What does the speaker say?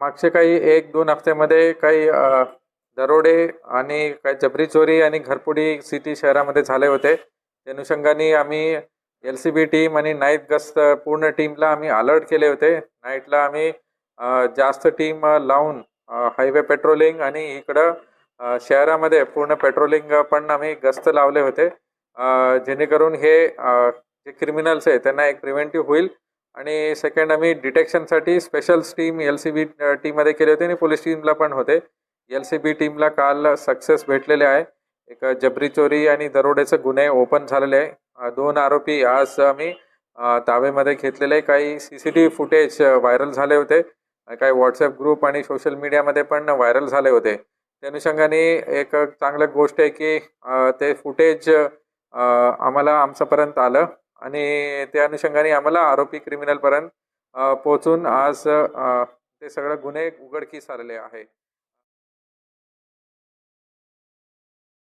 मागचे काही एक दोन हफ्त्यामध्ये काही दरोडे आणि काही जबरी चोरी आणि घरपुडी सिटी शहरामध्ये झाले होते. त्या अनुषंगाने आम्ही एल सी बी टीम आणि नाईट गस्त पूर्ण टीमला आम्ही अलर्ट केले होते. नाईटला आम्ही जास्त टीम लावून हायवे पेट्रोलिंग आणि इकडं शहरामध्ये पूर्ण पेट्रोलिंग पण आम्ही गस्त लावले होते. जेणेकरून हे जे क्रिमिनल्स आहे त्यांना एक प्रिव्हेंटिव्ह होईल. आणि सेकंड आम्ही डिटेक्शनसाठी special team L C B टीममध्ये केले होते आणि पोलीस टीमला पण होते. एल सी बी टीमला काल सक्सेस भेटलेले आहे. एक जबरी चोरी आणि दरोड्याचे गुन्हे ओपन झालेले आहे. दोन आरोपी आज आम्ही अ, ताब्यामध्ये घेतलेले. काही C C T V footage viral झाले होते. काही व्हॉट्सअप ग्रुप आणि सोशल मीडियामध्ये पण व्हायरल झाले होते. त्या अनुषंगाने एक चांगलं गोष्ट आहे की ते फुटेज आम्हाला आमच्यापर्यंत आलं. आणि त्या अनुषंगाने आम्हाला आरोपी क्रिमिनलपर्यंत पोहोचून आज ते सगळं गुन्हे उघडकीस आलेले आहे.